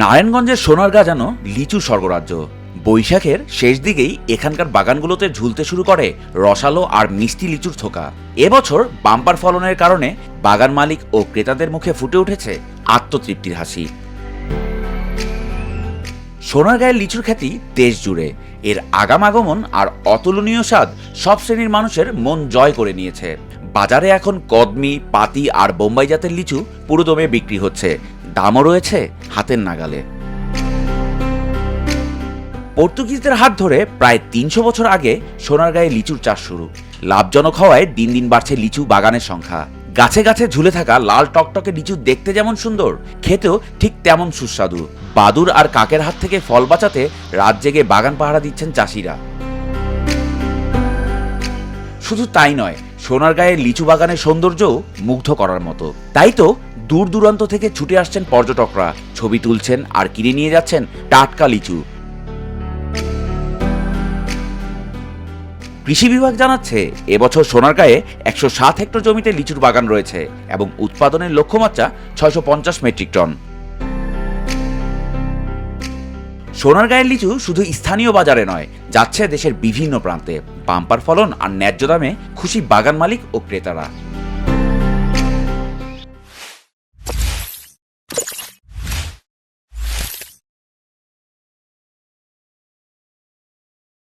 নারায়ণগঞ্জের সোনারগা যেন লিচু স্বর্গরাজ্য। বৈশাখের শেষ দিকেই এখানকার বাগানগুলোতে ঝুলতে শুরু করে রসালো আর মিষ্টি লিচুর থোকা। এবছর বাম্পার ফলনের কারণে বাগান মালিক ও ক্রেতাদের মুখে ফুটে উঠেছে আত্মতৃপ্তির হাসি। সোনার সোনারগাঁয়ের লিচুর খ্যাতি দেশ জুড়ে। এর আগাম আগমন আর অতুলনীয় স্বাদ সব শ্রেণির মানুষের মন জয় করে নিয়েছে। বাজারে এখন কদমি, পাতি আর বোম্বাই জাতের লিচু পুরোদমে বিক্রি হচ্ছে। দামও রয়েছে হাতের নাগালে। পর্তুগিজদের হাত ধরে প্রায় তিনশো বছর আগে সোনারগাঁয়ে লিচুর চাষ শুরু। লাভজনক হওয়ায় দিন দিন বাড়ছে লিচু বাগানের সংখ্যা। গাছে গাছে ঝুলে থাকা লাল টকটকে লিচু দেখতে যেমন সুন্দর, খেতেও ঠিক তেমন সুস্বাদু। বাদুর আর কাকের হাত থেকে ফল বাঁচাতে রাত জেগে বাগান পাহারা দিচ্ছেন চাষিরা। শুধু তাই নয় সোনারগাঁয়ের লিচু বাগানের সৌন্দর্যও মুগ্ধ করার মতো। তাই তো দূর দূরান্ত থেকে ছুটে আসছেন পর্যটকরা। ছবি তুলছেন আর কিনে নিয়ে যাচ্ছেন টাটকা লিচু। কৃষি বিভাগ জানাচ্ছে, এবছর সোনারগাঁয়ে একশো সাত হেক্টর জমিতে লিচুর বাগান রয়েছে এবং উৎপাদনের লক্ষ্যমাত্রা ছয়শো পঞ্চাশ মেট্রিক টন। সোনারগাঁয়ের লিচু শুধু স্থানীয় বাজারে নয়, যাচ্ছে দেশের বিভিন্ন প্রান্তে। বাম্পার ফলন আর ন্যায্য দামে খুশি বাগান মালিক ও ক্রেতারা।